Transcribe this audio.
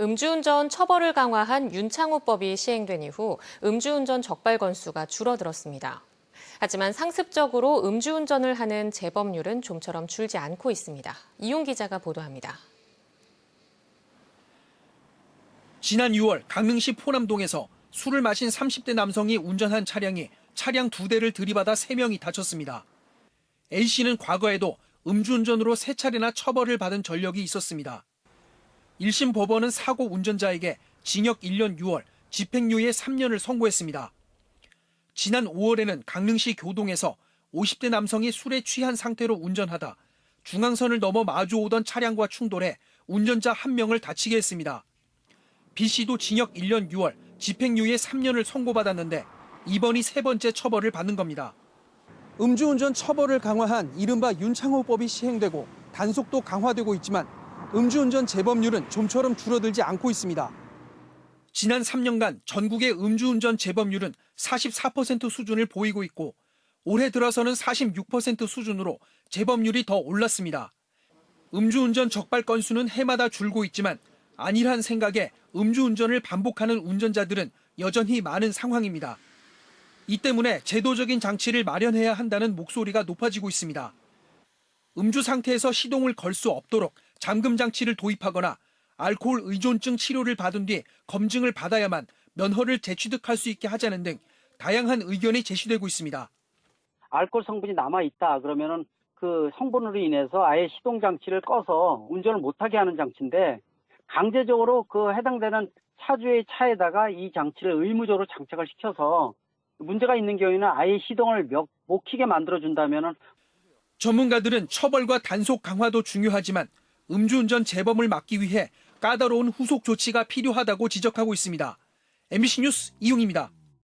음주운전 처벌을 강화한 윤창호법이 시행된 이후 음주운전 적발 건수가 줄어들었습니다. 하지만 상습적으로 음주운전을 하는 재범률은 좀처럼 줄지 않고 있습니다. 이용 기자가 보도합니다. 지난 6월 강릉시 포남동에서 술을 마신 30대 남성이 운전한 차량이 차량 두 대를 들이받아 3명이 다쳤습니다. A씨는 과거에도 음주운전으로 세 차례나 처벌을 받은 전력이 있었습니다. 1심 법원은 사고 운전자에게 징역 1년 6월, 집행유예 3년을 선고했습니다. 지난 5월에는 강릉시 교동에서 50대 남성이 술에 취한 상태로 운전하다 중앙선을 넘어 마주오던 차량과 충돌해 운전자 한 명을 다치게 했습니다. B 씨도 징역 1년 6월, 집행유예 3년을 선고받았는데 이번이 세 번째 처벌을 받는 겁니다. 음주운전 처벌을 강화한 이른바 윤창호법이 시행되고 단속도 강화되고 있지만 음주운전 재범률은 좀처럼 줄어들지 않고 있습니다. 지난 3년간 전국의 음주운전 재범률은 44% 수준을 보이고 있고 올해 들어서는 46% 수준으로 재범률이 더 올랐습니다. 음주운전 적발 건수는 해마다 줄고 있지만 안일한 생각에 음주운전을 반복하는 운전자들은 여전히 많은 상황입니다. 이 때문에 제도적인 장치를 마련해야 한다는 목소리가 높아지고 있습니다. 음주 상태에서 시동을 걸 수 없도록 잠금 장치를 도입하거나 알코올 의존증 치료를 받은 뒤 검증을 받아야만 면허를 재취득할 수 있게 하자는 등 다양한 의견이 제시되고 있습니다. 알코올 성분이 남아 있다 그러면은 그 성분으로 인해서 아예 시동 장치를 꺼서 운전을 못하게 하는 장치인데 강제적으로 그 해당되는 차주의 차에다가 이 장치를 의무적으로 장착을 시켜서 문제가 있는 경우에는 아예 시동을 몇- 못 키게 만들어 준다면은 전문가들은 처벌과 단속 강화도 중요하지만 음주운전 재범을 막기 위해 까다로운 후속 조치가 필요하다고 지적하고 있습니다. MBC 뉴스 이용입니다.